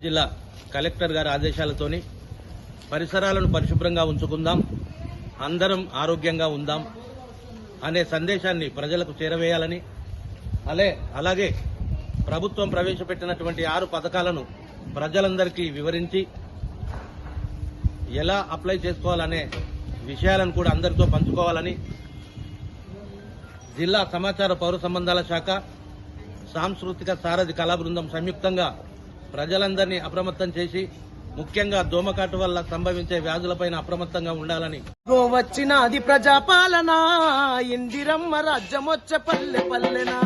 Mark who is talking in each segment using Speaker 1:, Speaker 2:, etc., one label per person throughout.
Speaker 1: జిల్లా కలెక్టర్ గారి ఆదేశాలతోని పరిసరాలను పరిశుభ్రంగా ఉంచుకుందాం అందరం ఆరోగ్యంగా ఉందాం అనే సందేశాన్ని ప్రజలకు చేరవేయాలని అలే అలాగే ప్రభుత్వం ప్రవేశపెట్టినటువంటి ఆరు పథకాలను ప్రజలందరికీ వివరించి ఎలా అప్లై చేసుకోవాలనే విషయాలను కూడా అందరితో పంచుకోవాలని జిల్లా సమాచార పౌర సంబంధాల శాఖ సాంస్కృతిక సారథి కళా బృందం సంయుక్తంగా ప్రజలందరినీ అప్రమత్తం చేసి ముఖ్యంగా దోమకాటు వల్ల సంభవించే వ్యాధులపైన అప్రమత్తంగా ఉండాలని.
Speaker 2: వచ్చిన అది ప్రజాపాలన ఇందిరమ్మ రాజ్యం వచ్చే పల్లె పల్లెనా.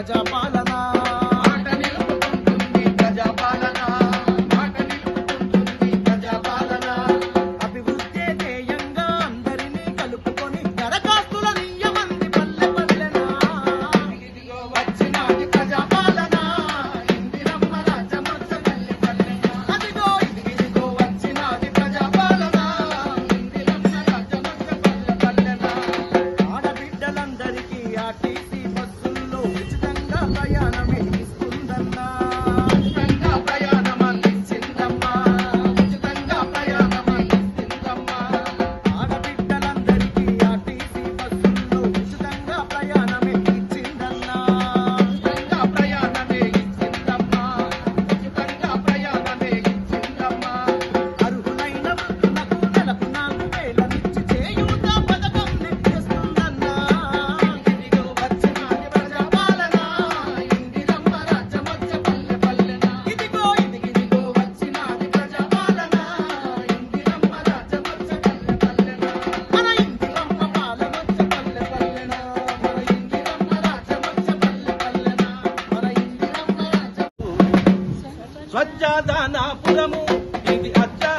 Speaker 2: রাজা পান
Speaker 1: స్వచ్ఛదానాపురము. ఇది అచ్చా